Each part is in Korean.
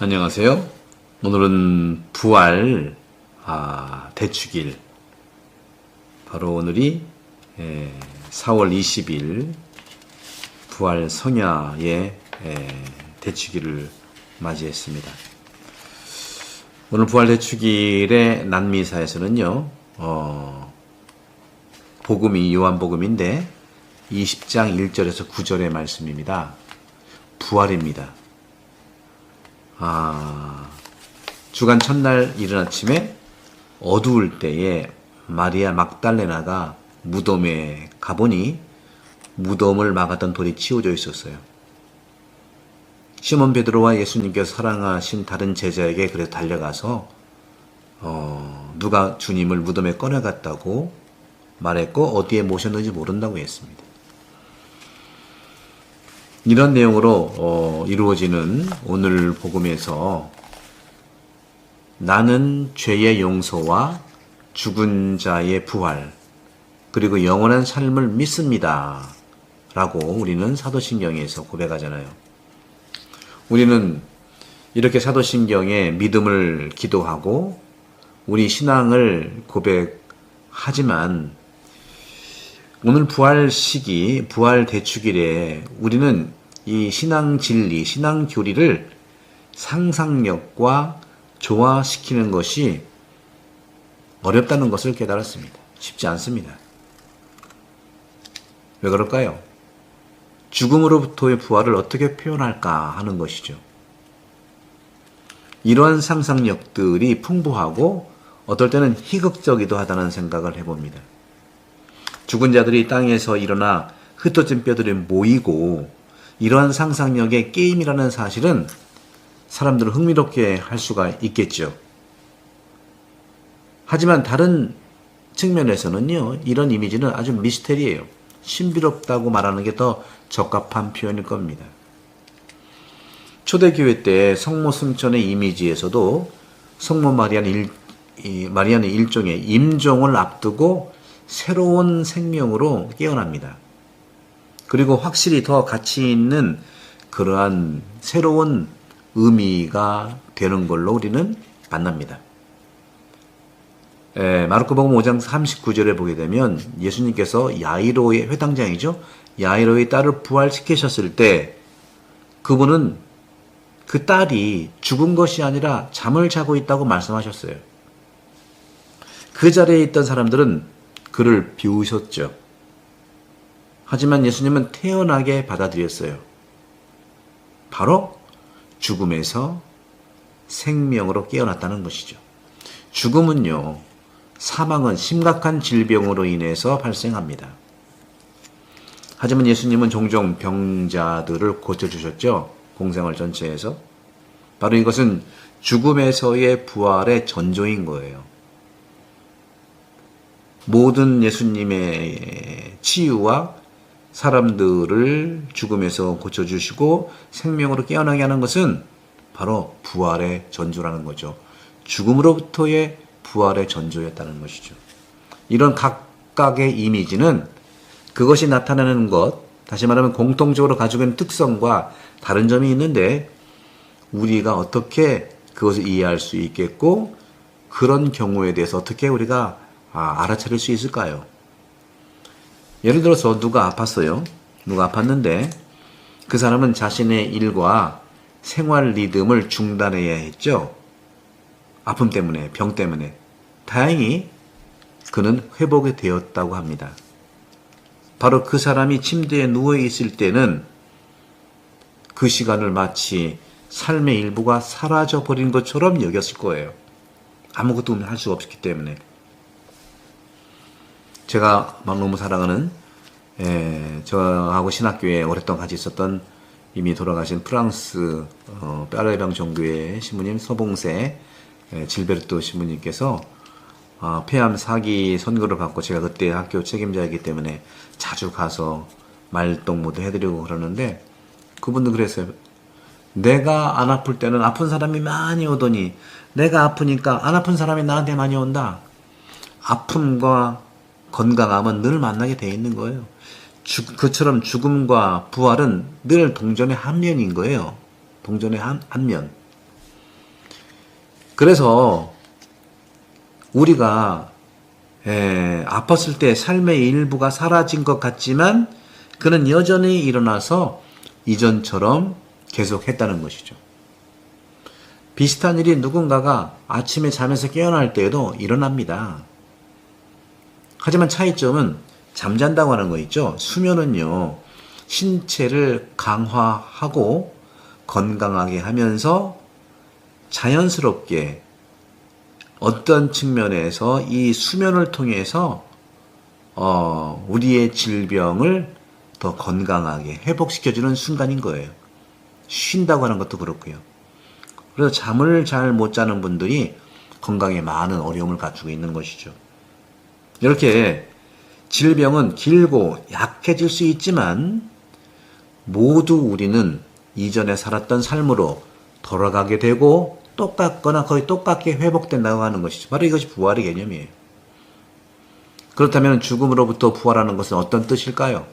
안녕하세요. 오늘은 부활 아, 대축일 바로 오늘이 에, 4월 20일 부활 성야의 에, 대축일을 맞이했습니다. 오늘 부활 대축일의 난미사에서는요, 어, 복음이 요한복음인데 20장 1절에서 9절의 말씀입니다. 부활입니다. 아, 주간 첫날 이른 아침에 어두울 때에 마리아 막달레나가 무덤에 가보니 무덤을 막았던 돌이 치워져 있었어요. 시몬 베드로와 예수님께서 사랑하신 다른 제자에게 그래서 달려가서 어, 누가 주님을 무덤에 꺼내갔다고 말했고 어디에 모셨는지 모른다고 했습니다. 이런 내용으로 어, 이루어지는 오늘 복음에서 나는 죄의 용서와 죽은 자의 부활 그리고 영원한 삶을 믿습니다. 라고 우리는 사도신경에서 고백하잖아요. 우리는 이렇게 사도신경에 믿음을 기도하고 우리 신앙을 고백하지만 오늘 부활 시기, 부활 대축일에 우리는 이 신앙 진리, 신앙 교리를 상상력과 조화시키는 것이 어렵다는 것을 깨달았습니다. 쉽지 않습니다. 왜 그럴까요? 죽음으로부터의 부활을 어떻게 표현할까 하는 것이죠. 이러한 상상력들이 풍부하고 어떨 때는 희극적이도 하다는 생각을 해봅니다. 죽은 자들이 땅에서 일어나 흩어진 뼈들이 모이고 이러한 상상력의 게임이라는 사실은 사람들을 흥미롭게 할 수가 있겠죠. 하지만 다른 측면에서는요, 이런 이미지는 아주 미스테리예요. 신비롭다고 말하는 게 더 적합한 표현일 겁니다. 초대교회 때 성모 승천의 이미지에서도 성모 마리아는 일종의 임종을 앞두고 새로운 생명으로 깨어납니다. 그리고 확실히 더 가치 있는 그러한 새로운 의미가 되는 걸로 우리는 만납니다. 에, 마르코복음 5장 39절에 보게 되면 예수님께서 야이로의 회당장이죠. 야이로의 딸을 부활시키셨을 때 그분은 그 딸이 죽은 것이 아니라 잠을 자고 있다고 말씀하셨어요. 그 자리에 있던 사람들은 그를 비우셨죠. 하지만 예수님은 태어나게 받아들였어요. 바로 죽음에서 생명으로 깨어났다는 것이죠. 죽음은요, 사망은 심각한 질병으로 인해서 발생합니다. 하지만 예수님은 종종 병자들을 고쳐주셨죠. 공생활 전체에서. 바로 이것은 죽음에서의 부활의 전조인 거예요. 모든 예수님의 치유와 사람들을 죽음에서 고쳐주시고 생명으로 깨어나게 하는 것은 바로 부활의 전조라는 거죠. 죽음으로부터의 부활의 전조였다는 것이죠. 이런 각각의 이미지는 그것이 나타나는 것, 다시 말하면 공통적으로 가지고 있는 특성과 다른 점이 있는데 우리가 어떻게 그것을 이해할 수 있겠고 그런 경우에 대해서 어떻게 우리가 아, 알아차릴 수 있을까요? 예를 들어서 누가 아팠어요. 누가 아팠는데 그 사람은 자신의 일과 생활 리듬을 중단해야 했죠. 아픔 때문에, 병 때문에. 다행히 그는 회복이 되었다고 합니다. 바로 그 사람이 침대에 누워 있을 때는 그 시간을 마치 삶의 일부가 사라져 버린 것처럼 여겼을 거예요. 아무것도 할 수 없기 때문에. 제가 막 너무 사랑하는 예, 저하고 신학교에 오랫동안 같이 있었던 이미 돌아가신 프랑스 어, 뼈레병 종교회 신부님 서봉세 예, 질베르토 신부님께서 어, 폐암 사기 선거를 받고 제가 그때 학교 책임자이기 때문에 자주 가서 말동무도 해드리고 그러는데 그분도 그랬어요. 내가 안 아플 때는 아픈 사람이 많이 오더니 내가 아프니까 안 아픈 사람이 나한테 많이 온다. 아픔과 건강함은 늘 만나게 돼 있는 거예요. 죽, 그처럼 죽음과 부활은 늘 동전의 한 면인 거예요. 동전의 한, 한 면. 그래서 우리가 에, 아팠을 때 삶의 일부가 사라진 것 같지만 그는 여전히 일어나서 이전처럼 계속했다는 것이죠. 비슷한 일이 누군가가 아침에 잠에서 깨어날 때에도 일어납니다. 하지만 차이점은 잠잔다고 하는 거 있죠. 수면은요, 신체를 강화하고 건강하게 하면서 자연스럽게 어떤 측면에서 이 수면을 통해서 어, 우리의 질병을 더 건강하게 회복시켜주는 순간인 거예요. 쉰다고 하는 것도 그렇고요. 그래서 잠을 잘 못 자는 분들이 건강에 많은 어려움을 갖추고 있는 것이죠. 이렇게 질병은 길고 약해질 수 있지만 모두 우리는 이전에 살았던 삶으로 돌아가게 되고 똑같거나 거의 똑같게 회복된다고 하는 것이죠. 바로 이것이 부활의 개념이에요. 그렇다면 죽음으로부터 부활하는 것은 어떤 뜻일까요?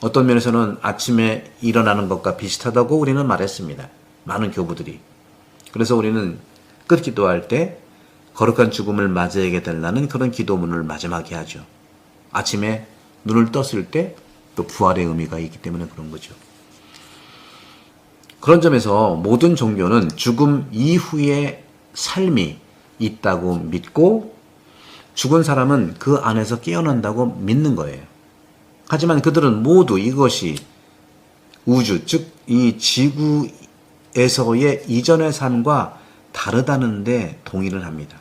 어떤 면에서는 아침에 일어나는 것과 비슷하다고 우리는 말했습니다. 많은 교부들이. 그래서 우리는 끝 기도할 때 거룩한 죽음을 맞이하게 되려는 그런 기도문을 마지막에 하죠. 아침에 눈을 떴을 때 또 부활의 의미가 있기 때문에 그런 거죠. 그런 점에서 모든 종교는 죽음 이후의 삶이 있다고 믿고 죽은 사람은 그 안에서 깨어난다고 믿는 거예요. 하지만 그들은 모두 이것이 우주, 즉 이 지구에서의 이전의 삶과 다르다는데 동의를 합니다.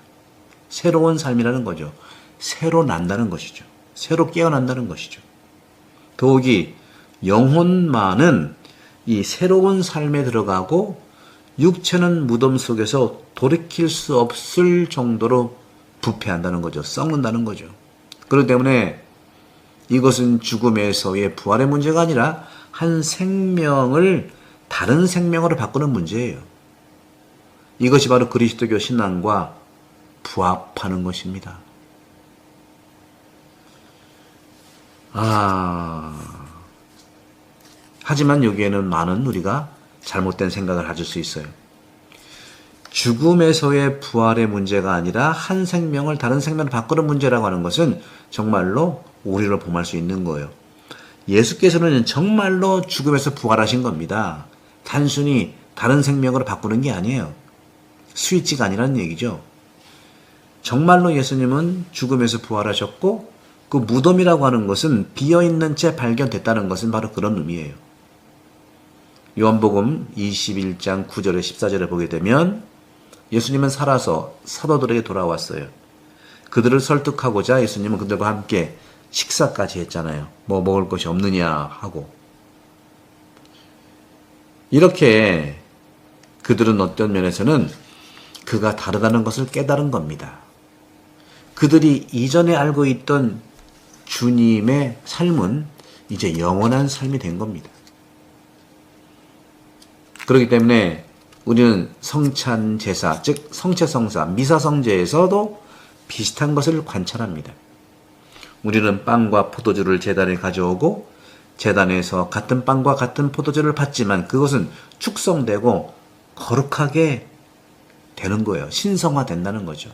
새로운 삶이라는 거죠. 새로 난다는 것이죠. 새로 깨어난다는 것이죠. 더욱이 영혼만은 이 새로운 삶에 들어가고 육체는 무덤 속에서 돌이킬 수 없을 정도로 부패한다는 거죠. 썩는다는 거죠. 그렇기 때문에 이것은 죽음에서의 부활의 문제가 아니라 한 생명을 다른 생명으로 바꾸는 문제예요. 이것이 바로 그리스도교 신앙과 부합하는 것입니다. 아, 하지만 여기에는 많은 우리가 잘못된 생각을 가질 수 있어요. 죽음에서의 부활의 문제가 아니라 한 생명을 다른 생명으로 바꾸는 문제라고 하는 것은 정말로 우리를 범할 수 있는 거예요. 예수께서는 정말로 죽음에서 부활하신 겁니다. 단순히 다른 생명으로 바꾸는 게 아니에요. 스위치가 아니라는 얘기죠. 정말로 예수님은 죽음에서 부활하셨고 그 무덤이라고 하는 것은 비어 있는 채 발견됐다는 것은 바로 그런 의미예요. 요한복음 21장 9절에 14절에 보게 되면 예수님은 살아서 사도들에게 돌아왔어요. 그들을 설득하고자 예수님은 그들과 함께 식사까지 했잖아요. 뭐 먹을 것이 없느냐 하고. 이렇게 그들은 어떤 면에서는 그가 다르다는 것을 깨달은 겁니다. 그들이 이전에 알고 있던 주님의 삶은 이제 영원한 삶이 된 겁니다. 그렇기 때문에 우리는 성찬 제사, 즉 성체 성사, 미사 성제에서도 비슷한 것을 관찰합니다. 우리는 빵과 포도주를 재단에 가져오고 재단에서 같은 빵과 같은 포도주를 받지만 그것은 축성되고 거룩하게 되는 거예요. 신성화된다는 거죠.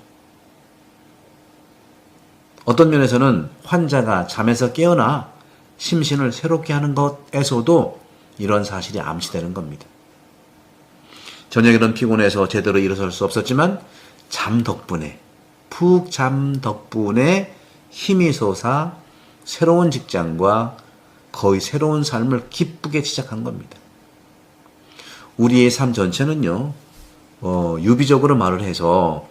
어떤 면에서는 환자가 잠에서 깨어나 심신을 새롭게 하는 것에서도 이런 사실이 암시되는 겁니다. 저녁에는 피곤해서 제대로 일어설 수 없었지만 잠 덕분에 푹 잠 덕분에 힘이 솟아 새로운 직장과 거의 새로운 삶을 기쁘게 시작한 겁니다. 우리의 삶 전체는요, 어, 유비적으로 말을 해서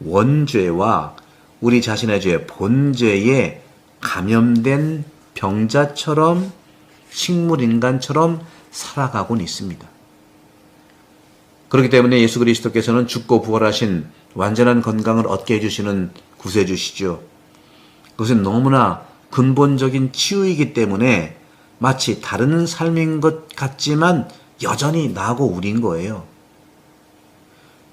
원죄와 우리 자신의 죄, 본죄에 감염된 병자처럼 식물 인간처럼 살아가곤 있습니다. 그렇기 때문에 예수 그리스도께서는 죽고 부활하신 완전한 건강을 얻게 해주시는 구세주시죠. 그것은 너무나 근본적인 치유이기 때문에 마치 다른 삶인 것 같지만 여전히 나고 우린 거예요.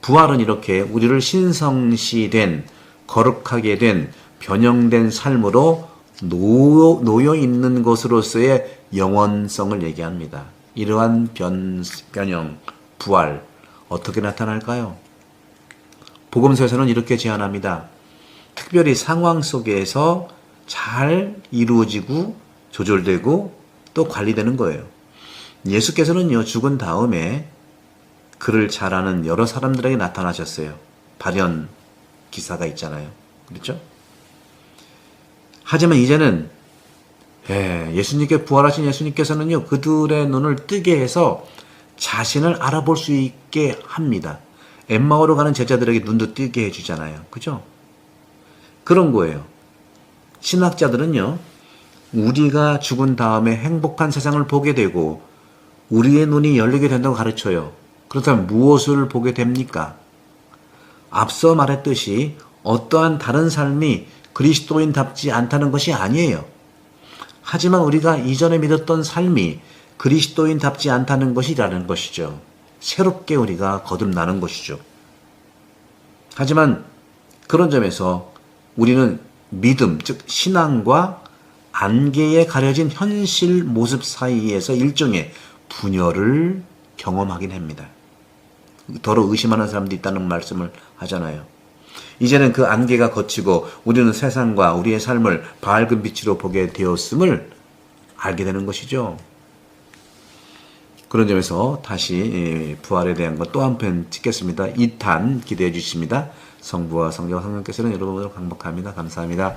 부활은 이렇게 우리를 신성시된 거룩하게 된 변형된 삶으로 놓여, 놓여 있는 것으로서의 영원성을 얘기합니다. 이러한 변, 변형, 부활 어떻게 나타날까요? 복음서에서는 이렇게 제안합니다. 특별히 상황 속에서 잘 이루어지고 조절되고 또 관리되는 거예요. 예수께서는요, 죽은 다음에 그를 잘 아는 여러 사람들에게 나타나셨어요. 발현 기사가 있잖아요. 그렇죠? 하지만 이제는 예, 예수님께 부활하신 예수님께서는요, 그들의 눈을 뜨게 해서 자신을 알아볼 수 있게 합니다. 엠마오로 가는 제자들에게 눈도 뜨게 해주잖아요. 그죠? 그런 거예요. 신학자들은요, 우리가 죽은 다음에 행복한 세상을 보게 되고, 우리의 눈이 열리게 된다고 가르쳐요. 그렇다면 무엇을 보게 됩니까? 앞서 말했듯이 어떠한 다른 삶이 그리스도인답지 않다는 것이 아니에요. 하지만 우리가 이전에 믿었던 삶이 그리스도인답지 않다는 것이라는 것이죠. 새롭게 우리가 거듭나는 것이죠. 하지만 그런 점에서 우리는 믿음, 즉 신앙과 안개에 가려진 현실 모습 사이에서 일종의 분열을 경험하긴 합니다. 더러 의심하는 사람도 있다는 말씀을 하잖아요. 이제는 그 안개가 거치고 우리는 세상과 우리의 삶을 밝은 빛으로 보게 되었음을 알게 되는 것이죠. 그런 점에서 다시 부활에 대한 것 또 한편 찍겠습니다. 2탄 기대해 주십니다. 성부와 성자와 성령께서는 여러분을 강복합니다. 감사합니다.